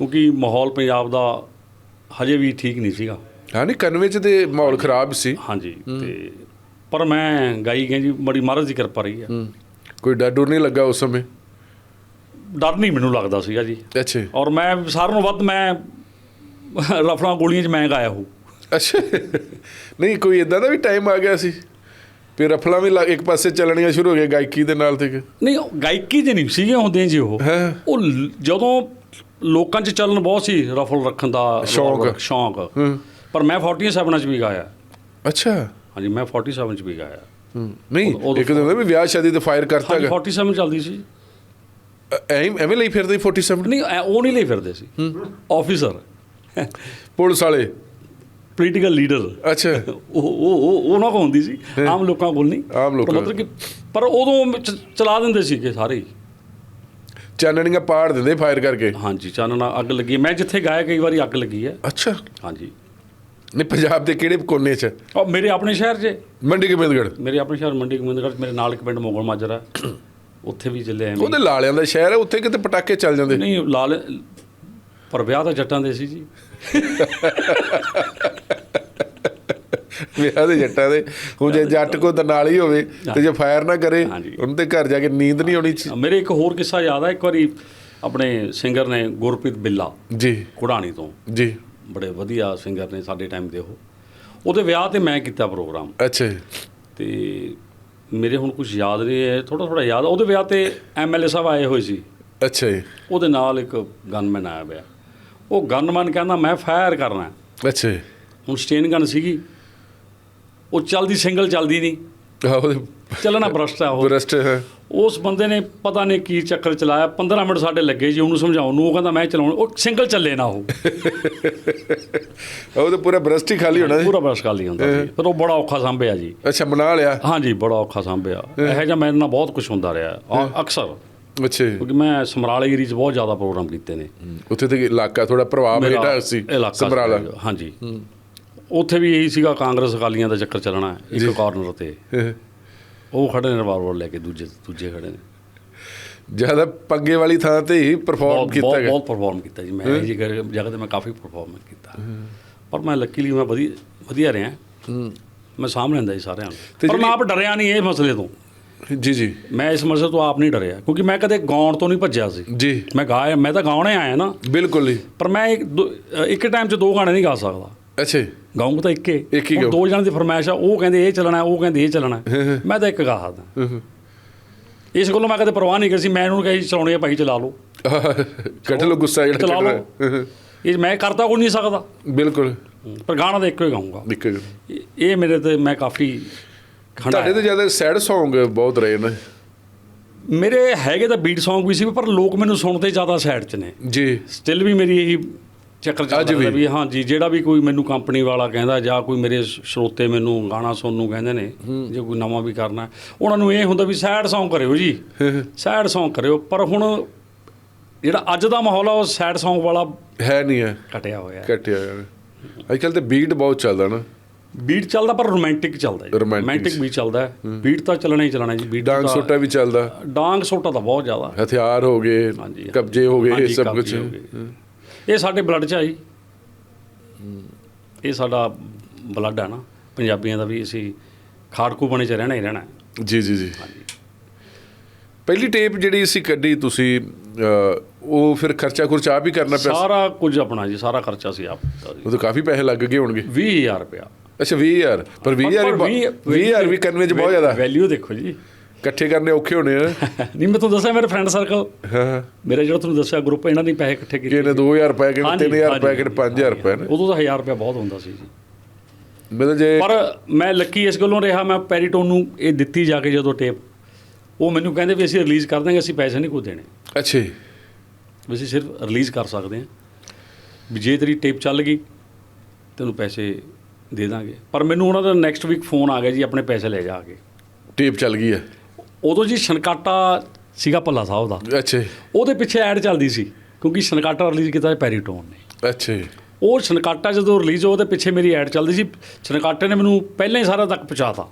ਕਿਉਂਕਿ ਮਾਹੌਲ ਪੰਜਾਬ ਦਾ ਹਜੇ ਵੀ ਠੀਕ ਨਹੀਂ ਸੀਗਾ। ਹਾਂ ਨਹੀਂ ਕਨਵੇ ਚ ਤੇ ਮਾਹੌਲ ਖਰਾਬ ਸੀ। ਹਾਂਜੀ ਤੇ ਪਰ ਮੈਂ ਗਾਈ ਗਈ ਜੀ ਬੜੀ ਮਹਾਰਾਜ ਦੀ ਕਿਰਪਾ ਰਹੀ ਹੈ ਹੂੰ। ਕੋਈ ਡਰ ਡਰ ਨਹੀਂ ਲੱਗਾ ਉਸ ਸਮੇਂ? ਡਰ ਨਹੀਂ ਮੈਨੂੰ ਲੱਗਦਾ ਸੀਗਾ ਜੀ। ਅੱਛਾ। ਔਰ ਮੈਂ ਸਾਰਿਆਂ ਨੂੰ ਵੱਧ ਮੈਂ ਰਫਲਾਂ ਗੋਲੀਆਂ 'ਚ ਮੈਂ ਗਾਇਆ ਹੂੰ ਅੱਛਾ। ਨਹੀਂ ਕੋਈ ਇਦਾਂ ਦਾ ਵੀ ਟਾਈਮ ਆ ਗਿਆ ਸੀ? ਫਿਰ ਰਫਲਾਂ ਵੀ ਇੱਕ ਪਾਸੇ ਚੱਲਣੀਆਂ ਸ਼ੁਰੂ ਹੋ ਗਏ ਗਾਇਕੀ ਦੇ ਨਾਲ ਤੇ ਨਹੀਂ ਗਾਇਕੀ 'ਚ ਨਹੀਂ ਸੀਗੇ ਹੁੰਦੇ ਜੀ ਉਹ। ਉਹ ਜਦੋਂ ਲੋਕਾਂ 'ਚ ਚੱਲਣ ਬਹੁਤ ਸੀ ਰਫਲ ਰੱਖਣ ਦਾ ਸ਼ੌਂਕ। ਸ਼ੌਂਕ। ਪਰ ਮੈਂ 47 ਚ ਵੀ ਗਾਇਆ। ਅੱਛਾ। ਹਾਂਜੀ ਮੈਂ 47 ਚ ਵੀ ਗਾਇਆ। ਨਹੀਂ ਇੱਕ ਦਿਨ ਵੀ ਵਿਆਹ ਸ਼ਾਦੀ ਤੇ ਫਾਇਰ ਕਰਤਾ ਹੈਗਾ 47 ਚੱਲਦੀ ਸੀ। ਐਵੇਂ ਲਈ ਫਿਰਦੇ 47 ਨਹੀਂ ਉਹ ਨਹੀਂ ਲਈ ਫਿਰਦੇ ਸੀ। ਆਫੀਸਰ ਪੁਲਿਸ ਵਾਲੇ। ਪੋਲੀਟੀਕਲ ਲੀਡਰ ਅੱਛਾ। ਉਹ ਉਹ ਉਹ ਉਹਨਾਂ ਕੋਲ ਹੁੰਦੀ ਸੀ। ਆਮ ਲੋਕਾਂ ਕੋਲ ਨਹੀਂ। ਆਮ ਲੋਕਾਂ ਮਤਲਬ ਕਿ ਪਰ ਉਦੋਂ ਚਲਾ ਦਿੰਦੇ ਸੀਗੇ ਸਾਰੇ ਹੀ। ਚਾਨਣੀਆਂ ਪਾੜ ਦਿੰਦੇ ਫਾਇਰ ਕਰਕੇ। ਹਾਂਜੀ ਚਾਨਣਾ ਅੱਗ ਲੱਗੀ। ਮੈਂ ਜਿੱਥੇ ਗਾਇਆ ਕਈ ਵਾਰੀ ਅੱਗ ਲੱਗੀ ਹੈ। ਅੱਛਾ। ਹਾਂਜੀ। ਨਹੀਂ ਪੰਜਾਬ ਦੇ ਕਿਹੜੇ ਕੋਨੇ 'ਚ? ਔਰ ਮੇਰੇ ਆਪਣੇ ਸ਼ਹਿਰ 'ਚ। ਮੰਡੀ ਗੋਬਿੰਦਗੜ੍ਹ। ਮੇਰੇ ਆਪਣੇ ਸ਼ਹਿਰ ਮੰਡੀ ਗੋਬਿੰਦਗੜ੍ਹ 'ਚ ਮੇਰੇ ਨਾਲ ਇੱਕ ਪਿੰਡ ਮੋਗਲ ਮਾਜਰਾ। ਉੱਥੇ ਵੀ ਚੱਲੇ ਐਵੇਂ ਉਹਦੇ ਲਾਲਿਆਂ ਦਾ ਸ਼ਹਿਰ ਹੈ ਉੱਥੇ ਕਿਤੇ ਪਟਾਕੇ ਚੱਲ ਜਾਂਦੇ? ਨਹੀਂ ਲਾਲ ਪਰ ਵਿਆਹ ਤਾਂ ਜੱਟਾਂ ਦੇ ਸੀ ਜੀ। ਵਿਆਹ ਦੇ ਜੱਟਾਂ ਦੇ ਹੁਣ ਜੇ ਜੱਟ ਕੋ ਤਾਂ ਨਾਲ ਹੀ ਹੋਵੇ ਤੇ ਜੇ ਫਾਇਰ ਨਾ ਕਰੇ। ਉਹਨਾਂ ਦੇ ਘਰ ਜਾ ਕੇ ਨੀਂਦ ਨਹੀਂ ਆਉਣੀ ਮੇਰੇ ਇੱਕ ਹੋਰ ਕਿੱਸਾ ਯਾਦ ਹੈ ਇੱਕ ਵਾਰੀ ਆਪਣੇ ਸਿੰਗਰ ਨੇ ਗੁਰਪ੍ਰੀਤ ਬਿੱਲਾ ਜੀ ਕੁੜਾਣੀ ਤੋਂ ਜੀ ਬੜੇ ਵਧੀਆ ਸਿੰਗਰ ਨੇ ਸਾਡੇ ਟਾਈਮ ਦੇ ਉਹ ਉਹਦੇ ਵਿਆਹ ਤੇ ਮੈਂ ਕੀਤਾ ਪ੍ਰੋਗਰਾਮ ਅੱਛਾ। ਤੇ ਮੇਰੇ ਹੁਣ ਕੁਝ ਯਾਦ ਨਹੀਂ ਹੈ ਥੋੜਾ ਥੋੜਾ ਯਾਦ ਆ। ਉਹਦੇ ਵਿਆਹ ਤੇ ਐਮਐਲਏ ਸਾਹਿਬ ਆਏ ਹੋਏ ਸੀ ਅੱਛਾ ਜੀ ਉਹਦੇ ਨਾਲ ਇੱਕ ਗਨਮੈਨ ਆਇਆ ਪਿਆ ਉਹ ਗਨਮੈਨ ਕਹਿੰਦਾ ਮੈਂ ਫਾਇਰ ਕਰਨਾ। ਅੱਛਾ। ਹੁਣ ਸਟੇਨ ਗਨ ਸੀਗੀ ਉਹ ਚੱਲਦੀ ਸਿੰਗਲ ਚੱਲਦੀ ਨਹੀਂ। ਆਹ ਚੱਲਣਾ ਬਰਸਟ ਆ ਉਹ। ਬਰਸਟ ਹੈ। ਉਸ ਬੰਦੇ ਨੇ ਪਤਾ ਨਹੀਂ ਕੀ ਚੱਕਰ ਚਲਾਇਆ 15 ਮਿੰਟ ਸਾਡੇ ਲੱਗੇ ਜੀ ਉਹਨੂੰ ਸਮਝਾਉਣ ਨੂੰ ਉਹ ਕਹਿੰਦਾ ਮੈਂ ਚਲਾਉਣ ਉਹ ਸਿੰਗਲ ਚੱਲੇ ਨਾ ਉਹ। ਉਹ ਤਾਂ ਪੂਰਾ ਬਰਸਟ ਹੀ ਖਾਲੀ ਹੋਣਾ ਸੀ। ਪੂਰਾ ਬਰਸ ਖਾਲੀ ਹੁੰਦਾ ਸੀ। ਪਰ ਉਹ ਬੜਾ ਔਖਾ ਸੰਭਿਆ ਜੀ। ਅੱਛਾ ਬਣਾ ਲਿਆ? ਹਾਂਜੀ ਬੜਾ ਔਖਾ ਸੰਭਿਆ। ਇਹੋ ਜਿਹਾ ਮੇਰੇ ਨਾਲ ਬਹੁਤ ਕੁਝ ਹੁੰਦਾ ਰਿਹਾ। ਅਕਸਰ। ਅੱਛਾ। ਕਿਉਂਕਿ ਮੈਂ ਸਮਰਾਲੇ ਏਰੀਆ 'ਚ ਬਹੁਤ ਜ਼ਿਆਦਾ ਪ੍ਰੋਗਰਾਮ ਕੀਤੇ ਨੇ। ਉੱਥੇ ਤੇ ਇਲਾਕਾ ਥੋੜਾ ਪ੍ਰਭਾਵ ਹੇਠਾਂ ਸੀ। ਸਮਰਾਲਾ। ਹਾਂਜੀ। ਉੱਥੇ ਵੀ ਇਹੀ ਸੀਗਾ ਕਾਂਗਰਸ ਅਕਾਲੀਆਂ ਦਾ ਚੱਕਰ ਚੱਲਣਾ ਇੱਕ ਕਾਰਨਰ ਤੇ ਉਹ ਖੜੇ ਨੇ ਰਿਵਾਲਵਰ ਲੈ ਕੇ ਦੂਜੇ ਦੂਜੇ ਖੜੇ ਨੇ। ਜ਼ਿਆਦਾ ਪੱਗੇ ਵਾਲੀ ਥਾਂ ਤੇ ਹੀ ਪਰਫਾਰਮ ਕੀਤਾ ਗਿਆ। ਬਹੁਤ ਪਰਫਾਰਮ ਕੀਤਾ ਜੀ। ਮੈਂ ਜੀ ਜਗ੍ਹਾ ਤੇ ਮੈਂ ਕਾਫੀ ਪਰਫਾਰਮ ਕੀਤਾ। ਪਰ ਮੈਂ ਲੱਕੀਲੀ ਮੈਂ ਵਧੀਆ ਵਧੀਆ ਰਿਹਾ। ਮੈਂ ਸਾਹਮਣੇ ਹੁੰਦਾ ਜੀ ਸਾਰਿਆਂ ਨੂੰ। ਪਰ ਮੈਂ ਆਪ ਡਰਿਆ ਨਹੀਂ ਇਹ ਮਸਲੇ ਤੋਂ। ਜੀ ਜੀ। ਮੈਂ ਇਸ ਮਸਲੇ ਤੋਂ ਆਪ ਨਹੀਂ ਡਰਿਆ। ਕਿਉਂਕਿ ਮੈਂ ਕਦੇ ਗਾਉਣ ਤੋਂ ਨਹੀਂ ਭੱਜਿਆ ਸੀ। ਜੀ। ਮੈਂ ਗਾਇਆ ਮੈਂ ਤਾਂ ਗਾਉਣੇ ਆਇਆ ਨਾ। ਬਿਲਕੁਲ ਹੀ ਪਰ ਮੈਂ ਇੱਕ ਇੱਕ ਟਾਈਮ 'ਚ ਦੋ ਗਾਣੇ ਨਹੀਂ ਗਾ ਸਕਦਾ। ਅੱਛਾ। ਗਾਉਂਗਾ ਤਾਂ ਇੱਕੇ। ਇੱਕ ਹੀ ਹੁਣ। ਦੋ ਜਣਾਂ ਦੀ ਫਰਮਾਇਸ਼ ਆ ਉਹ ਕਹਿੰਦੇ ਇਹ ਚੱਲਣਾ ਉਹ ਕਹਿੰਦੇ ਇਹ ਚੱਲਣਾ। ਮੈਂ ਤਾਂ ਇੱਕ ਗਾ ਸਕਦਾ। ਹੂੰ, ਹੂੰ। ਇਸ ਗੱਲੋਂ ਮੈਂ ਕਦੇ ਪਰਵਾਹ ਨਹੀਂ ਕਰੀ ਸੀ ਮੈਂ ਇਹਨੂੰ ਕਹੀ ਚਲਾਉਣੇ ਆ ਭਾਈ ਚਲਾ ਲਓ। ਕੱਢ ਲਓ ਗੁੱਸਾ ਜਿਹੜਾ ਚਲਾ ਲਓ। ਇਹ ਮੈਂ ਕਰਤਾ ਕੋਈ ਨਹੀਂ ਸਕਦਾ। ਬਿਲਕੁਲ। ਪਰ ਗਾਣਾ ਤਾਂ ਇੱਕੋ ਹੀ ਗਾਉਂਗਾ ਦਿੱਕਤ ਇਹ- ਇਹ ਮੇਰੇ ਤੇ ਮੈਂ ਕਾਫੀ ਤੁਹਾਡੇ ਤੇ ਜ਼ਿਆਦਾ ਸੈਡ Song ਬਹੁਤ ਰਹੇ ਨੇ। ਮੇਰੇ ਹੈਗੇ ਤਾਂ ਬੀਟ Song ਵੀ ਸੀ ਪਰ ਲੋਕ ਮੈਨੂੰ ਸੁਣਦੇ ਜ਼ਿਆਦਾ ਸਾਈਡ 'ਚ ਨੇ। ਜੀ। ਸਟਿਲ ਵੀ ਮੇਰੀ ਇਹੀ ਚੱਕਰ ਚੱਲਦਾ ਵੀ? ਵੀ ਹਾਂ ਜੀ ਜਿਹੜਾ ਵੀ ਕੋਈ ਮੈਨੂੰ ਕੰਪਨੀ ਵਾਲਾ ਕਹਿੰਦਾ ਜਾਂ ਕੋਈ ਮੇਰੇ ਸਰੋਤੇ ਮੈਨੂੰ ਗਾਣਾ ਸੁਣਨ ਨੂੰ ਕਹਿੰਦੇ ਨੇ ਜੇ ਕੋਈ ਨਵਾਂ ਵੀ ਕਰਨਾ ਉਹਨਾਂ ਨੂੰ ਇਹ ਹੁੰਦਾ ਵੀ ਸੈਡ Song ਕਰਿਓ ਜੀ। ਸੈਡ Song ਕਰਿਓ ਪਰ ਹੁਣ ਜਿਹੜਾ ਅੱਜ ਦਾ ਮਾਹੌਲ ਆ ਉਹ ਸੈਡ Song ਵਾਲਾ ਹੈ ਨਹੀਂ ਹੈ। ਘਟਿਆ ਹੋਇਆ ਹੈ। ਕੱਟਿਆ ਯਾਰ ਅੱਜ ਕੱਲ ਤੇ ਬੀਟ ਬਹੁਤ ਚੱਲਦਾ ਨਾ। ਬੀਟ ਚੱਲਦਾ ਪਰ ਰੋਮਾਂਟਿਕ ਚੱਲਦਾ ਜੀ। ਰੋਮਾਂਟਿਕ ਵੀ ਚੱਲਦਾ ਹੈ। ਬੀਟ ਤਾਂ ਚੱਲਣਾ ਹੀ ਚੱਲਣਾ ਜੀ। ਬੀਟ ਡਾਂਗ ਸੋਟਾ ਵੀ ਚੱਲਦਾ। ਡਾਂਗ ਸੋਟਾ ਤਾਂ ਬਹੁਤ ਜ਼ਿਆਦਾ। ਹਥਿਆਰ ਹੋ ਗਏ। ਕਬਜ਼ੇ ਹੋ ਗਏ ਸਭ ਕੁਝ। ਇਹ ਸਾਡੇ ਬਲੱਡ 'ਚ ਆਈ ਇਹ ਸਾਡਾ ਬਲੱਡ ਹੈ ਨਾ। ਪੰਜਾਬੀਆਂ ਦਾ ਵੀ ਅਸੀਂ ਖਾੜਕੂ ਬਣੇ 'ਚ ਰਹਿਣਾ ਹੀ ਰਹਿਣਾ। ਜੀ ਜੀ ਜੀ। ਪਹਿਲੀ ਟੇਪ ਜਿਹੜੀ ਸੀ ਕੱਢੀ ਤੁਸੀਂ ਉਹ ਫਿਰ ਖਰਚਾ ਖੁਰਚਾ ਆਪ ਹੀ ਕਰਨਾ ਪਿਆ? ਸਾਰਾ ਕੁਝ ਆਪਣਾ ਜੀ ਸਾਰਾ ਖਰਚਾ ਸੀ ਆਪ ਜੀ। ਉਹ ਤਾਂ ਕਾਫੀ ਪੈਸੇ ਲੱਗ ਗਏ ਹੋਣਗੇ। 20000 ਰੁਪਇਆ। ਅੱਛਾ 20000 ਪਰ 20000 ਵੀ 20000 ਵੀ ਕਨਵੇ ਚ ਬਹੁਤ ਜ਼ਿਆਦਾ। ਵੈਲਿਊ ਦੇਖੋ ਜੀ। ਇਕੱਠੇ ਕਰਨੇ ਔਖੇ ਹੋਣੇ ਆ। ਨਹੀਂ ਮੈਂ ਤੁਹਾਨੂੰ ਦੱਸਿਆ ਮੇਰੇ ਫਰੈਂਡ ਸਰਕਲ ਹਾਂ ਹਾਂ। ਮੇਰਾ ਜਿਹੜਾ ਤੁਹਾਨੂੰ ਦੱਸਿਆ ਗਰੁੱਪ ਇਹਨਾਂ ਨੇ ਪੈਸੇ ਇਕੱਠੇ ਕੀਤੇ ਕਿਹਨੇ 2000 ਰੁਪਏ ਕਿਹਨੇ ਹਾਂਜੀ, 3000 ਰੁਪਏ ਕਿਹਨੇ 5000 ਰੁਪਏ ਨੇ। ਉਦੋਂ ਤਾਂ 1000 ਰੁਪਇਆ ਬਹੁਤ ਹੁੰਦਾ ਸੀ ਜੀ। ਮਤਲਬ ਜੇ ਪਰ ਮੈਂ ਲੱਕੀ ਇਸ ਗੱਲੋਂ ਰਿਹਾ ਮੈਂ ਪੈਰੀਟੋਨ ਨੂੰ ਇਹ ਦਿੱਤੀ ਜਾ ਕੇ ਜਦੋਂ ਟੇਪ ਉਹ ਮੈਨੂੰ ਕਹਿੰਦੇ ਵੀ ਅਸੀਂ ਰਿਲੀਜ਼ ਕਰ ਦਾਂਗੇ ਅਸੀਂ ਪੈਸੇ ਨਹੀਂ ਕੋਈ ਦੇਣੇ। ਅੱਛਾ ਜੀ, ਵੀ ਅਸੀਂ ਸਿਰਫ ਰਿਲੀਜ਼ ਕਰ ਸਕਦੇ ਹਾਂ। ਵੀ ਜੇ ਤੇਰੀ ਟੇਪ ਚੱਲ ਗਈ ਤੈਨੂੰ ਪੈਸੇ ਦੇ ਦਾਂਗੇ। ਪਰ ਮੈਨੂੰ ਉਹਨਾਂ ਦਾ ਨੈਕਸਟ ਵੀਕ ਫੋਨ ਆ ਗਿਆ ਜੀ ਆਪਣੇ ਪੈਸੇ ਲੈ ਜਾ ਕੇ। ਟੇਪ ਚੱਲ ਗਈ ਹੈ ਉਦੋਂ ਜੀ ਛਨਕਾਟਾ ਸੀਗਾ ਭੱਲਾ ਸਾਹਿਬ ਦਾ। ਅੱਛਾ ਉਹਦੇ ਪਿੱਛੇ ਐਡ ਚੱਲਦੀ ਸੀ ਕਿਉਂਕਿ ਛਨਕਾਟਾ ਰਿਲੀਜ਼ ਕੀਤਾ ਪੈਰੀਟੋਨ ਨੇ। ਅੱਛਾ ਜੀ, ਉਹ ਛਨਕਾਟਾ ਜਦੋਂ ਰਿਲੀਜ਼ ਉਹਦੇ ਪਿੱਛੇ ਮੇਰੀ ਐਡ ਚੱਲਦੀ ਸੀ। ਛਨਕਾਟੇ ਨੇ ਮੈਨੂੰ ਪਹਿਲਾਂ ਹੀ ਸਾਰਾ ਤੱਕ ਪਹੁੰਚਾਤਾ।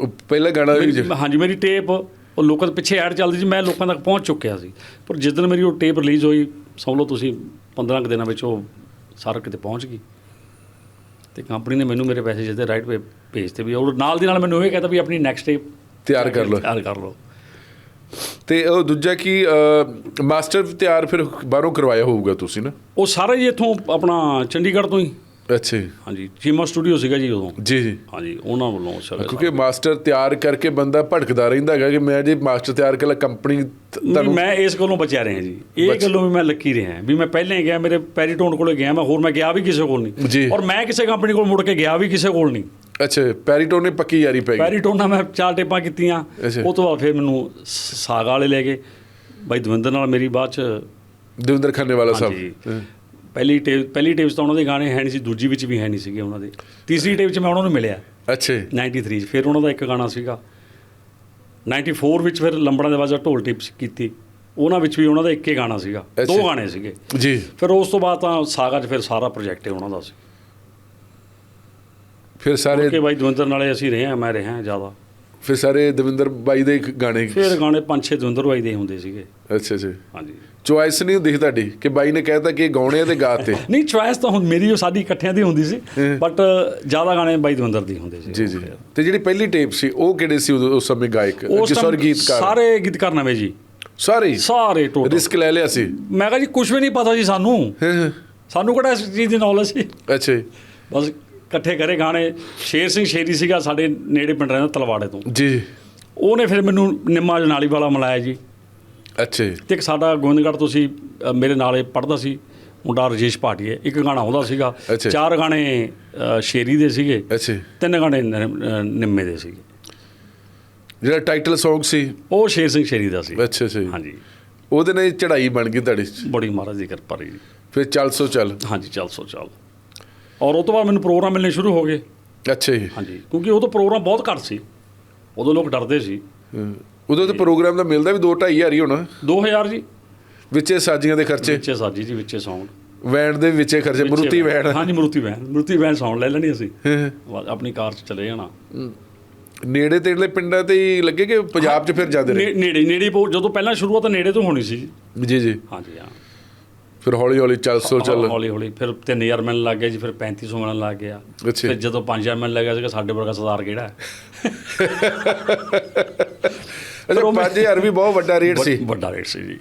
ਉਹ ਪਹਿਲਾ ਗਾਣਾ ਵੀ ਹਾਂਜੀ ਮੇਰੀ ਟੇਪ ਉਹ ਲੋਕਾਂ ਦੇ ਪਿੱਛੇ ਐਡ ਚੱਲਦੀ ਸੀ ਮੈਂ ਲੋਕਾਂ ਤੱਕ ਪਹੁੰਚ ਚੁੱਕਿਆ ਸੀ। ਪਰ ਜਿਸ ਦਿਨ ਮੇਰੀ ਉਹ ਟੇਪ ਰਿਲੀਜ਼ ਹੋਈ ਸਮਝ ਲਓ ਤੁਸੀਂ 15 ਕੁ ਦਿਨਾਂ ਵਿੱਚ ਉਹ ਸਾਰਾ ਕਿਤੇ ਪਹੁੰਚ ਗਈ। ਤੇ ਕੰਪਨੀ ਨੇ ਮੈਨੂੰ ਮੇਰੇ ਪੈਸੇ ਜਿੱਦੇ ਰਾਈਟ ਵੇ ਭੇਜਤੇ ਵੀ ਉਹ ਨਾਲ ਦੀ ਨਾਲ ਮੈਨੂੰ ਇਹ ਕਹਿੰਦਾ ਵੀ ਆਪਣੀ ਨੈਕਸਟ ਟੇਪ ਤਿਆਰ ਕਰ ਲਓ। ਤਿਆਰ ਕਰ ਲਓ। ਤੇ ਉਹ ਦੂਜਾ ਕੀ ਮਾਸਟਰ ਤਿਆਰ ਫਿਰ ਬਾਹਰੋਂ ਕਰਵਾਇਆ ਹੋਊਗਾ ਤੁਸੀਂ ਨਾ? ਉਹ ਸਾਰਾ ਜੀ ਇੱਥੋਂ ਆਪਣਾ ਚੰਡੀਗੜ੍ਹ ਤੋਂ ਹੀ। ਅੱਛਾ ਹਾਂਜੀ ਚੀਮਾ ਸਟੂਡੀਓ ਸੀਗਾ ਜੀ ਉਦੋਂ। ਜੀ ਜੀ। ਹਾਂਜੀ ਉਹਨਾਂ ਵੱਲੋਂ ਸਾਰਾ ਕਿਉਂਕਿ ਮਾਸਟਰ ਤਿਆਰ ਕਰਕੇ ਬੰਦਾ ਭਟਕਦਾ ਰਹਿੰਦਾ ਹੈਗਾ ਕਿ ਮੈਂ ਜੇ ਮਾਸਟਰ ਤਿਆਰ ਕਰ ਲਾ ਕੰਪਨੀ ਤੁਹਾਨੂੰ ਮੈਂ ਇਸ ਗੱਲੋਂ ਬਚਿਆ ਰਿਹਾ ਜੀ। ਇਹ ਗੱਲੋਂ ਵੀ ਮੈਂ ਲੱਕੀ ਰਿਹਾ ਵੀ ਮੈਂ ਪਹਿਲਾਂ ਹੀ ਗਿਆ ਮੇਰੇ ਪੈਰੀਟੋਨ ਕੋਲੇ ਗਿਆ ਮੈਂ ਹੋਰ ਮੈਂ ਗਿਆ ਵੀ ਕਿਸੇ ਕੋਲ ਜੀ। ਨਹੀਂ ਔਰ ਮੈਂ ਕਿਸੇ ਕੰਪਨੀ ਕੋਲ ਮੁੜ ਕੇ ਗਿਆ ਵੀ ਕਿਸੇ ਕੋਲ ਨਹੀਂ। ਅੱਛਾ ਪੈਰੀਟੋਨ ਨੇ ਪੱਕੀ ਯਾਰੀ ਪੈ ਗਈ। ਪੈਰੀਟੋਨ ਨਾਲ ਮੈਂ ਚਾਰ ਟੇਪਾਂ ਕੀਤੀਆਂ। ਉਹ ਤੋਂ ਬਾਅਦ ਫਿਰ ਮੈਨੂੰ ਸਾਗ ਵਾਲੇ ਲੈ ਗਏ। ਬਾਈ ਦਵਿੰਦਰ ਨਾਲ ਮੇਰੀ ਬਾਅਦ ਚ ਦਵਿੰਦਰ ਖੰਨੇ ਵਾਲਾ ਸਾਹਿਬ। ਪਹਿਲੀ ਟੇਪ ਪਹਿਲੀ ਟੇਪ 'ਚ ਤਾਂ ਉਹਨਾਂ ਦੇ ਗਾਣੇ ਹੈ ਨਹੀਂ ਸੀ ਦੂਜੀ ਵਿੱਚ ਵੀ ਹੈ ਨਹੀਂ ਸੀਗੇ ਉਹਨਾਂ ਦੇ। ਤੀਸਰੀ ਟੇਪ 'ਚ ਮੈਂ ਉਹਨਾਂ ਨੂੰ ਮਿਲਿਆ। ਅੱਛਾ। ਜੀ 93 'ਚ ਫਿਰ ਉਹਨਾਂ ਦਾ ਇੱਕ ਗਾਣਾ ਸੀਗਾ। 94 ਵਿੱਚ ਫਿਰ ਲੰਬੜਾਂ ਦੇ ਵਾਜਾ ਢੋਲ ਟਿਪਸ ਕੀਤੀ। ਉਹਨਾਂ ਵਿੱਚ ਵੀ ਉਹਨਾਂ ਦਾ ਇੱਕ ਹੀ ਗਾਣਾ ਸੀਗਾ। ਦੋ। ਗਾਣੇ ਸੀਗੇ। ਜੀ। ਫਿਰ ਉਸ ਤੋਂ ਬਾਅਦ ਤਾਂ ਸਾਗਾ 'ਚ ਫਿਰ ਸਾਰਾ ਪ੍ਰੋਜੈਕਟ ਹੀ ਉਹਨਾਂ ਦਾ ਸੀ। ਫਿਰ ਸਾਰੇ ਕਿ ਬਾਈ ਦਵਿੰਦਰ ਨਾਲੇ ਅਸੀਂ ਰਹੇ ਹਾਂ ਮੈਂ ਰਿਹਾ ਜ਼ਿਆਦਾ। ਫਿਰ ਸਾਰੇ ਦਵਿੰਦਰ ਬਾਈ ਦੇ ਗਾਣੇ ਫਿਰ ਗਾਣੇ ਪੰਜ ਛੇ ਦਵਿੰਦਰ ਬਾਈ ਦੇ ਹੁੰਦੇ ਸੀਗੇ। ਅੱਛਾ ਜੀ ਹਾਂਜੀ। ਚੁਆਇਸ ਨਹੀਂ ਹੁੰਦੀ ਤੁਹਾਡੀ ਕਿ ਬਾਈ ਨੇ ਕਹਿਤਾ ਕਿ ਗਾਉਣੇ ਆ ਤੇ ਗਾ ਤੇ? ਨਹੀਂ ਚੁਆਇਸ ਤਾਂ ਹੁਣ ਮੇਰੀ ਉਹ ਸਾਡੀ ਇਕੱਠਿਆਂ ਦੀ ਹੁੰਦੀ ਸੀ। ਬਟ ਜ਼ਿਆਦਾ ਗਾਣੇ ਬਾਈ ਦਵਿੰਦਰ ਦੀ ਹੁੰਦੇ ਸੀ। ਜੀ ਜੀ। ਤੇ ਜਿਹੜੀ ਪਹਿਲੀ ਟੇਪ ਸੀ ਉਹ ਕਿਹੜੇ ਸੀ ਉਸ ਸਮੇਂ ਗਾਇਕ? ਉਸ ਕਿ ਸੌਰੀ time ਗੀਤਕਾਰ। ਸਾਰੇ ਗੀਤਕਾਰ ਨਵੇਂ ਜੀ। ਸਾਰੇ? ਸਾਰੇ ਟੋਟਲ ਰਿਸਕ ਲੈ ਲਿਆ ਸੀ? ਮੈਂ ਕਿਹਾ ਜੀ ਕੁਝ ਵੀ ਨਹੀਂ ਪਤਾ ਸੀ ਸਾਨੂੰ। ਸਾਨੂੰ ਕਿਹੜਾ ਇਸ ਚੀਜ਼ ਦੀ ਨੌਲੇਜ ਸੀ? ਅੱਛਾ ਜੀ। ਬਸ ਇਕੱਠੇ ਕਰੇ ਗਾਣੇ। ਸ਼ੇਰ ਸਿੰਘ ਸ਼ੇਰੀ ਸੀਗਾ ਸਾਡੇ ਨੇੜੇ ਪਿੰਡ ਰਹਿੰਦਾ ਤਲਵਾੜੇ ਤੋਂ। ਜੀ। ਉਹਨੇ ਫਿਰ ਮੈਨੂੰ ਨਿੰਮਾ ਜਨਾਲੀ ਵਾਲਾ ਮਿਲਾਇਆ ਜੀ। ਅੱਛਾ ਜੀ। ਤੇ ਇੱਕ ਸਾਡਾ ਗੋਬਿੰਦਗੜ੍ਹ ਤੋਂ ਸੀ ਅ, ਮੇਰੇ ਨਾਲੇ ਪੜਦਾ ਸੀ ਮੁੰਡਾ ਰਜੇਸ਼ ਭਾਟੀਏ। ਇੱਕ ਗਾਣਾ ਉਹਦਾ ਸੀਗਾ। ਅੱਛਾ। ਚਾਰ ਗਾਣੇ ਅ, ਸ਼ੇਰੀ ਦੇ ਸੀਗੇ। ਅੱਛਾ ਜੀ। ਤਿੰਨ ਗਾਣੇ ਨ- ਅ, ਨਿੰਮੇ ਦੇ ਸੀਗੇ। ਜਿਹੜਾ ਟਾਈਟਲ Song ਸੀ। ਉਹ ਸ਼ੇਰ ਸਿੰਘ ਸ਼ੇਰੀ ਦਾ ਸੀ। ਅੱਛਾ ਅੱਛਾ ਜੀ। ਹਾਂਜੀ। ਉਹਦੇ ਨਾਲ ਹੀ ਚੜ੍ਹਾਈ ਬਣ ਗਈ ਤੁਹਾਡੀ। ਬੜੀ ਮਹਾਰਾਜ ਦੀ ਕਿਰਪਾ ਰਹੀ। ਜੀ ਫਿਰ ਚੱਲ ਸੋ ਚੱਲ। ਹਾਂਜੀ ਚੱਲ ਸੋ ਚੱਲ। ਔਰ ਉਹ ਤੋਂ ਬਾਅਦ ਮੈਨੂੰ ਪ੍ਰੋਗਰਾਮ ਮਿਲਣੇ ਸ਼ੁਰੂ ਹੋ ਗਏ। ਅੱਛਾ ਜੀ। ਹਾਂਜੀ ਕਿਉਂਕਿ ਉਹ ਤੋਂ ਪ੍ਰੋਗਰਾਮ ਬਹੁਤ ਘੱਟ ਸੀ। ਉਦੋਂ ਲੋਕ ਡਰਦੇ ਸੀ। ਉਦੋਂ ਤੇ ਪ੍ਰੋਗਰਾਮ ਦਾ ਮਿਲਦਾ ਵੀ 2 ਹਜ਼ਾਰ ਹੀ ਹੋਣਾ। 2000 ਜੀ। ਵਿੱਚੇ ਸਾਜੀਆਂ ਦੇ ਖਰਚੇ। ਵਿੱਚੇ ਸਾਜੀ ਜੀ ਵਿੱਚੇ ਸਾਊਂਡ ਵੈਨ ਦੇ ਵਿੱਚੇ ਖਰਚੇ ਮਰੂਤੀ ਵੈਨ ਹਾਂਜੀ Maruti van Maruti van sound ਲੈ ਲੈਣੀ ਅਸੀਂ। ਆਪਣੀ ਕਾਰ 'ਚ ਚਲੇ ਜਾਣਾ। ਨੇੜੇ ਤੇੜਲੇ ਪਿੰਡਾਂ ਤੇ ਹੀ ਲੱਗੇ ਕਿ ਪੰਜਾਬ 'ਚ ਫਿਰ ਜਾਂਦੇ ਰਹੇ ਨੇ- ਨੇੜੇ ਨੇੜੇ ਜਦੋਂ ਪਹਿਲਾਂ ਸ਼ੁਰੂਆਤ ਨੇੜੇ ਤੋਂ ਹੋਣੀ ਸੀ ਜੀ ਜੀ। ਹਾਂਜੀ ਹਾਂ। ਫਿਰ ਹੌਲੀ ਹੌਲੀ ਚੱਲ ਸੋ ਚੱਲ। ਹੌਲੀ ਹੌਲੀ। ਫਿਰ 3000 ਮਿਲਣ ਲੱਗ ਗਿਆ ਜੀ ਫਿਰ 3500 ਮਿਲਣ ਲੱਗ ਗਿਆ। ਫਿਰ ਜਦੋਂ 5000 ਮਿਲਣ ਲੱਗਾ ਸੀਗਾ ਸਾਡੇ ਵਰਗਾ ਸਰਦਾਰ ਕਿਹੜਾ? ਅੱਛਾ 5000 ਵੀ ਬਹੁਤ ਵੱਡਾ ਰੇਟ ਸੀ। ਵੱਡ- ਰੇਟ ਸੀ ਜੀ।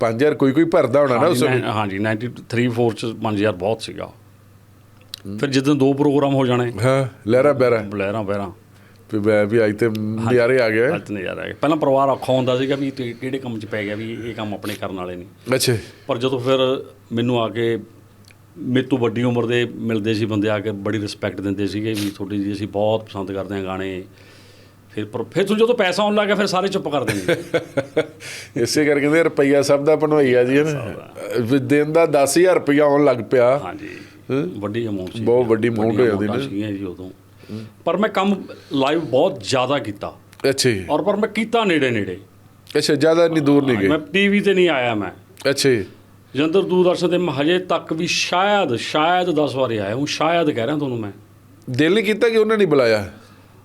5000 ਕੋਈ ਕੋਈ ਭਰਦਾ ਹੋਣਾ ਨਾ ਉਸ ਮੈਂ- ਹਾਂਜੀ 93 4 ਚ 5000 ਬਹੁਤ ਸੀਗਾ। ਫਿਰ ਜਦੋਂ ਦੋ ਪ੍ਰੋਗਰਾਮ ਹੋ ਜਾਣੇ। ਹਾਂ ਲਹਿਰਾ ਬਹਿਰਾ ਬਲੈਰਾਂ ਬਹਿਰਾਂ ਵੀ ਮੈਂ ਵੀ ਅੱਜ ਤੇ ਨਜ਼ਾਰੇ ਆ ਗਏ। ਅੱਜ ਨਜ਼ਾਰਾ ਹੈ ਪਹਿਲਾਂ ਪਰਿਵਾਰ ਔਖਾ ਹੁੰਦਾ ਸੀਗਾ ਵੀ ਤੇ ਕਿਹੜੇ ਕੰਮ 'ਚ ਪੈ ਗਿਆ ਵੀ ਇਹ ਕੰਮ ਆਪਣੇ ਕਰਨ ਵਾਲੇ ਨਹੀਂ ਅੱਛਾ। ਪਰ ਜਦੋਂ ਫਿਰ ਮੈਨੂੰ ਆ ਕੇ ਮੇਰੇ ਤੋਂ ਵੱਡੀ ਉਮਰ ਦੇ ਮਿਲਦੇ ਸੀ ਬੰਦੇ ਆ ਕੇ ਬੜੀ ਰਿਸਪੈਕਟ ਦਿੰਦੇ ਸੀਗੇ ਵੀ ਤੁਹਾਡੀ ਜੀ ਅਸੀਂ ਬਹੁਤ ਪਸੰਦ ਕਰਦੇ ਹਾਂ ਗਾਣੇ। ਫਿਰ ਪਰ ਫਿਰ ਤੁਹਾਨੂੰ ਜਦੋਂ ਪੈਸਾ ਆਉਣ ਲੱਗਾ ਫਿਰ ਸਾਰੇ ਚੁੱਪ ਕਰ ਦਿੰਦੇ ਇਸੇ ਕਰਕੇ ਕਹਿੰਦੇ ਰੁਪਈਆ ਸਭ ਦਾ ਬਣਵਾਈਆ ਜੀ ਨਾ ਵੀ ਦਿਨ ਦਾ 10000 ਰੁਪਈਆ ਆਉਣ ਲੱਗ ਪਿਆ। ਹਾਂਜੀ। ਵੱਡੀ ਅਮਾਉਂਟ ਸੀ। ਬਹੁਤ ਵੱਡੀ amount ਹੋ ਜਾਂਦੀ ਅਮਾਉਂਟਾਂ ਨਾ। ਜੀ ਉਦੋਂ। ਪਰ ਮੈਂ ਕੰਮ ਲਾਈਵ ਬਹੁਤ ਜ਼ਿਆਦਾ ਕੀਤਾ। ਅੱਛਾ ਜੀ। ਔਰ ਪਰ ਮੈਂ ਕੀਤਾ ਨੇੜੇ ਨੇੜੇ। ਅੱਛਾ ਜ਼ਿਆਦਾ ਨਹੀਂ ਦੂਰ ਨਹੀਂ ਗਏ? ਮੈਂ ਟੀਵੀ ਤੇ ਨਹੀਂ ਆਇਆ ਮੈਂ। ਅੱਛਾ ਜੀ। ਜੰਦਰ ਦੂਰਦਰਸ਼ਨ ਤੇ ਮੈਂ ਹਜੇ ਤੱਕ ਵੀ ਸ਼ਾਇਦ ਸ਼ਾਇਦ 10 ਵਾਰੀ ਆਇਆ ਹੂੰ ਸ਼ਾਇਦ ਕਹਿ ਰਿਹਾ ਤੁਹਾਨੂੰ ਮੈਂ। ਦਿਲ ਨਹੀਂ ਕੀਤਾ ਕਿ ਉਹਨਾਂ ਨੇ ਬੁਲਾਇਆ?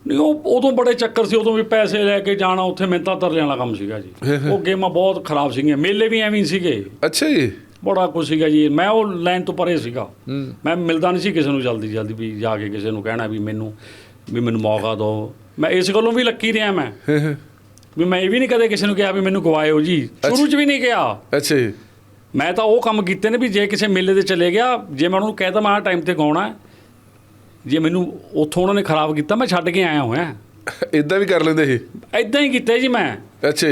ਨਹੀਂ ਉਹ ਉਦੋਂ ਬੜੇ ਚੱਕਰ ਸੀ ਉਦੋਂ ਵੀ ਪੈਸੇ ਲੈ ਕੇ ਜਾਣਾ ਉੱਥੇ ਮਿੰਤਾ ਤਰਲਿਆਂ ਵਾਲਾ ਕੰਮ ਸੀਗਾ ਜੀ। ਉਹ ਗੇਮਾਂ ਬਹੁਤ ਖਰਾਬ ਸੀਗੀਆਂ ਮੇਲੇ ਵੀ ਐਵੇਂ ਸੀਗੇ। ਅੱਛਾ ਜੀ। ਬੜਾ ਕੁਝ ਸੀਗਾ ਜੀ। ਮੈਂ ਉਹ ਲਾਈਨ ਤੋਂ ਪਰੇ ਸੀਗਾ। ਮੈਂ ਮਿਲਦਾ ਨਹੀਂ ਸੀ ਕਿਸੇ ਨੂੰ ਜਲਦੀ ਜਲਦੀ ਵੀ ਜਾ ਕੇ ਕਿਸੇ ਨੂੰ ਕਹਿਣਾ ਵੀ ਮੈਨੂੰ ਵੀ ਮੈਨੂੰ ਮੌਕਾ ਦਿਓ ਮੈਂ ਇਸ ਗੱਲੋਂ ਵੀ ਲੱਕੀ ਰਿਹਾ ਮੈਂ। ਵੀ ਮੈਂ ਇਹ ਵੀ ਨਹੀਂ ਕਦੇ ਕਿਸੇ ਨੂੰ ਕਿਹਾ ਵੀ ਮੈਨੂੰ ਗਵਾਇਓ ਜੀ। ਸ਼ੁਰੂ 'ਚ ਵੀ ਨਹੀਂ ਕਿਹਾ। ਅੱਛਾ ਜੀ। ਮੈਂ ਤਾਂ ਉਹ ਕੰਮ ਕੀਤੇ ਨੇ ਵੀ ਜੇ ਕਿਸੇ ਮੇਲੇ ਤੇ ਚਲੇ ਗਿਆ ਜੇ ਮੈਂ ਉਹਨਾਂ ਕਹਿਤਾ ਮੈਂ ਆਹ ਟਾਈਮ ਤੇ ਗਾਉਣਾ ਜੇ ਮੈਨੂੰ ਉੱਥੋਂ ਉਹਨਾਂ ਨੇ ਖਰਾਬ ਕੀਤਾ ਮੈਂ ਛੱਡ ਕੇ ਆਇਆ ਹੋਇਆ। ਇਦਾਂ ਵੀ ਕਰ ਲੈਂਦੇ ਸੀ? ਐਦਾਂ ਹੀ ਕੀਤਾ ਜੀ ਮੈਂ। ਅੱਛਾ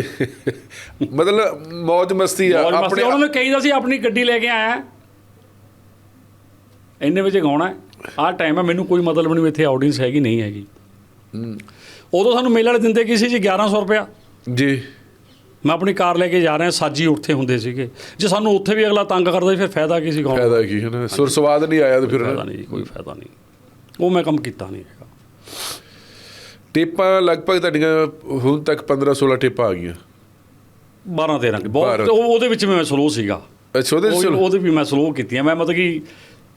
ਮਤਲਬ ਮौज ਮਸਤੀ ਆ ਆਪਣੇ ਉਹਨਾਂ ਨੂੰ ਕਹੀਦਾ ਸੀ ਆਪਣੀ ਗੱਡੀ ਲੈ ਕੇ ਆਇਆ। ਇੰਨੇ ਵਜੇ ਗਾਉਣਾ ਆ ਟਾਈਮ ਹੈ ਮੈਨੂੰ ਕੋਈ ਮਤਲਬ ਨਹੀਂ ਇੱਥੇ ਆਡੀਅנס ਹੈਗੀ ਨਹੀਂ ਹੈਗੀ। ਉਦੋਂ ਸਾਨੂੰ ਮੇਲ ਵਾਲੇ ਦਿੰਦੇ ਕੀ ਸੀ ਜੀ 1100 ਰੁਪਿਆ ਜੀ। ਮੈਂ ਆਪਣੀ ਕਾਰ ਲੈ ਕੇ ਜਾ ਰਿਹਾ ਸਾਜੀ ਉੱਠੇ ਹੁੰਦੇ ਸੀਗੇ। ਜੇ ਸਾਨੂੰ ਉੱਥੇ ਵੀ ਅਗਲਾ ਤੰਗ ਕਰਦਾ ਫਿਰ ਫਾਇਦਾ ਕੀ ਸੀ ਗਾਉਣ ਫਾਇਦਾ ਕੀ ਹੈ ਨਾ? ਸੁਰਸਵਾਦ ਨਹੀਂ ਆਇਆ ਤਾਂ ਫਿਰ ਫਾਇਦਾ ਨਹੀਂ ਕੋਈ ਫਾਇਦਾ ਨਹੀਂ। ਉਹ ਮੈਂ ਕੰਮ ਕੀਤਾ ਨਹੀਂ ਹੈਗਾ। ਟੇਪਾਂ ਲਗਭਗ ਤੁਹਾਡੀਆਂ ਹੁਣ ਤੱਕ 15 16 ਟੇਪਾਂ ਆ ਗਈਆਂ। 12 13 ਬਹੁਤ। ਉਹ- ਉਹਦੇ ਵਿੱਚ ਵੀ ਮੈਂ ਸਲੋ ਸੀਗਾ। ਅੱਛਾ ਉਹਦੇ ਉਹ- ਚਲੋ ਉਹਦੇ ਵੀ ਮੈਂ ਸਲੋ ਕੀਤੀਆਂ। ਮੈਂ ਮਤਲਬ ਕਿ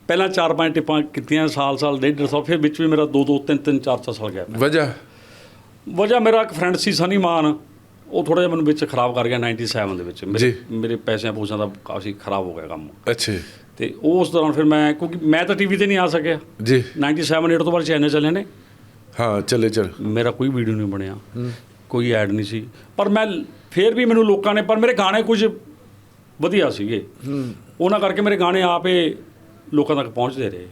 ਪਹਿਲਾਂ ਚਾਰ ਪੰਜ ਟਿੱਪਾਂ ਕੀਤੀਆਂ ਸਾਲ ਸਾਲ ਡੇਢ ਡੇਢ ਸਾਲ ਫਿਰ ਵਿੱਚ ਵੀ ਮੇਰਾ ਦੋ ਦੋ ਤਿੰਨ ਤਿੰਨ ਚਾਰ ਚਾਰ ਸਾਲ ਗਿਆ ਵਜ੍ਹਾ? ਵਜ੍ਹਾ ਮੇਰਾ ਇੱਕ ਫਰੈਂਡ ਸੀ ਸਨੀ ਮਾਨ। ਉਹ ਥੋੜਾ ਜਿਹਾ ਮੈਨੂੰ ਵਿੱਚ ਖਰਾਬ ਕਰ ਗਿਆ 97 ਦੇ ਵਿੱਚ। ਮੇਰੇ। ਮੇਰੇ ਪੈਸਿਆਂ ਪੂਸਿਆਂ ਦਾ ਕਾਫੀ ਖਰਾਬ ਹੋ ਗਿਆ ਕੰਮ। ਅੱਛਾ ਤੇ ਉਸ ਦੌਰਾਨ ਫਿਰ ਮੈਂ ਕਿਉਂਕਿ ਮੈਂ ਤਾਂ ਟੀਵੀ ਤੇ ਨਹੀਂ ਆ ਸਕਿਆ। ਜੀ। 97 8 ਤੋਂ ਬਾਅਦ ਚੈਨਲ ਚੱਲੇ ਨੇ। ਹਾਂ, ਚੱਲੇ, ਚੱਲ। ਮੇਰਾ ਕੋਈ ਵੀਡੀਓ ਨਹੀਂ ਬਣਿਆ, ਕੋਈ ਐਡ ਨਹੀਂ ਸੀ। ਪਰ ਮੈਂ ਫਿਰ ਵੀ ਮੈਨੂੰ ਲੋਕਾਂ ਨੇ, ਪਰ ਮੇਰੇ ਗਾਣੇ ਕੁਝ ਵਧੀਆ ਸੀਗੇ। ਉਹਨਾਂ ਕਰਕੇ ਮੇਰੇ ਗਾਣੇ ਆਪੇ ਲੋਕਾਂ ਤੱਕ ਪਹੁੰਚਦੇ ਰਹੇ।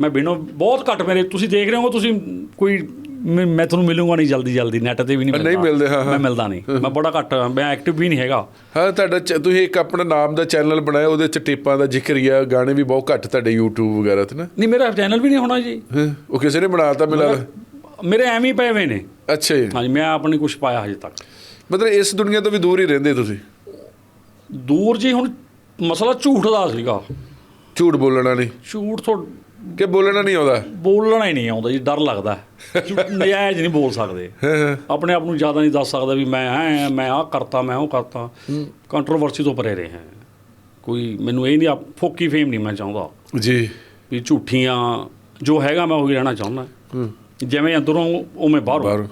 ਮੈਂ ਬਿਨੋ ਬਹੁਤ ਘੱਟ ਮੇਰੇ, ਤੁਸੀਂ ਦੇਖ ਰਹੇ ਹੋ, ਤੁਸੀਂ ਕੋਈ ਮੈਂ ਮੈਂ ਤੁਹਾਨੂੰ ਮਿਲੂੰਗਾ ਨਹੀਂ ਜਲਦੀ ਜਲਦੀ ਨੈਟ ਤੇ ਵੀ ਨਹੀਂ ਨਹੀਂ ਮਿਲਦੇ, ਹਾਂ। ਮੈਂ ਮਿਲਦਾ ਨਹੀਂ। ਮੈਂ ਬੜਾ ਘੱਟ ਮੈਂ ਐਕਟਿਵ ਵੀ ਨਹੀਂ ਹੈਗਾ। ਹਾਂ ਤੁਹਾਡਾ ਤੁਸੀਂ ਇੱਕ ਆਪਣਾ ਨਾਮ ਦਾ ਚੈਨਲ ਬਣਾਇਆ ਉਹਦੇ ਚ ਟੇਪਾਂ ਦਾ ਜ਼ਿਕਰ ਹੀ ਆ ਗਾਣੇ ਵੀ ਬਹੁਤ ਘੱਟ ਤੁਹਾਡੇ YouTube ਵਗੈਰਾ ਤੇ ਨਾ। ਨਹੀਂ ਮੇਰਾ ਚੈਨਲ ਵੀ ਨਹੀਂ ਹੋਣਾ ਜੀ। ਉਹ ਕਿਸੇ ਨੇ ਬਣਾਤਾ ਮਿਲਾ ਮੇਰੇ ਐਵੇਂ ਹੀ ਪਏ ਹੋਏ ਨੇ। ਅੱਛਾ ਜੀ। ਹਾਂਜੀ ਮੈਂ ਆਪਣੀ ਕੁਝ ਪਾਇਆ ਹਜੇ ਤੱਕ। ਮਤਲਬ ਇਸ ਦੁਨੀਆ ਤੋਂ ਵੀ ਦੂਰ ਹੀ ਰਹਿੰਦੇ ਤੁਸੀਂ? ਦੂਰ ਜੀ ਹੁਣ ਮਸਲਾ ਝੂਠ ਦਾ ਸੀਗਾ। ਝੂਠ ਬੋਲਣਾ ਨਹੀਂ ਝੂਠ ਤੋਂ ਕਿ ਬੋਲਣਾ ਨਹੀਂ ਆਉਂਦਾ? ਬੋਲਣਾ ਹੀ ਨਹੀਂ ਆਉਂਦਾ ਜੀ ਡਰ ਲੱਗਦਾ। ਹੈ। ਨਜਾਇਜ਼ ਨਹੀਂ ਬੋਲ ਸਕਦੇ। ਹਾਂ, ਹਾਂ। ਆਪਣੇ ਆਪ ਨੂੰ ਜ਼ਿਆਦਾ ਨਹੀਂ ਦੱਸ ਸਕਦਾ ਵੀ ਮੈਂ ਐ ਮੈਂ ਆਹ ਕਰਤਾ ਮੈਂ ਉਹ ਕਰਤਾ। ਕੰਟਰੋਵਰਸੀ ਤੋਂ ਪਰੇ ਰਹੇ ਹਾਂ। ਕੋਈ ਮੈਨੂੰ ਇਹ ਨਹੀਂ ਫੋਕੀ ਫੇਮ ਨਹੀਂ ਮੈਂ ਚਾਹੁੰਦਾ। ਜੀ। ਵੀ ਝੂਠੀਆਂ ਜੋ ਹੈਗਾ ਮੈਂ ਉਹੀ ਰਹਿਣਾ ਚਾਹੁੰਦਾ। ਜਿਵੇਂ ਅੰਦਰੋਂ ਉਵੇਂ ਬਾਹਰੋਂ।